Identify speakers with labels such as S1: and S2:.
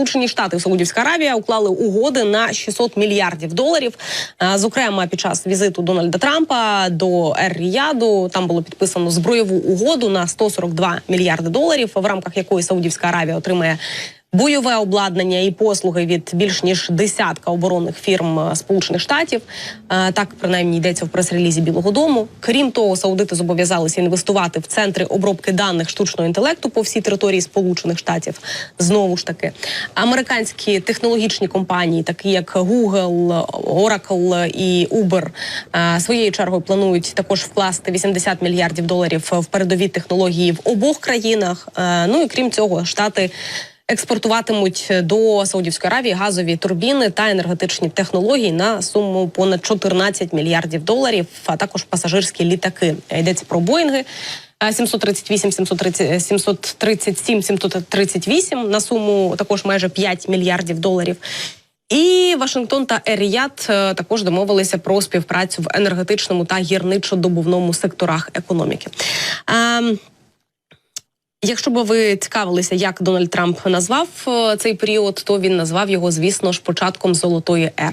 S1: Сполучені Штати і Саудівська Аравія уклали угоди на 600 мільярдів доларів. Зокрема, під час візиту Дональда Трампа до Ер-Ріяду там було підписано збройову угоду на 142 мільярди доларів, в рамках якої Саудівська Аравія отримає. Бойове обладнання і послуги від більш ніж десятка оборонних фірм е, Сполучених Штатів. Е, Так принаймні йдеться в прес-релізі Білого Дому. Крім того, саудити зобов'язалися інвестувати в центри обробки даних штучного інтелекту по всій території Сполучених Штатів. Знову ж таки, американські технологічні компанії, такі як Google, Oracle і Uber, е, своєю чергою планують також вкласти 80 мільярдів доларів в передові технології в обох країнах. Ну і крім цього, штати експортуватимуть до Саудівської Аравії газові турбіни та енергетичні технології на суму понад 14 мільярдів доларів, а також пасажирські літаки. Йдеться про Боїнги. е, 738, 730, 737, 738 на суму також майже 5 мільярдів доларів. І Вашингтон та Еріят е, також домовилися про співпрацю в енергетичному та гірничо-добувному секторах економіки. Якщо б ви цікавилися, як Дональд Трамп назвав е, цей період, то він назвав його, звісно ж, початком золотої ери.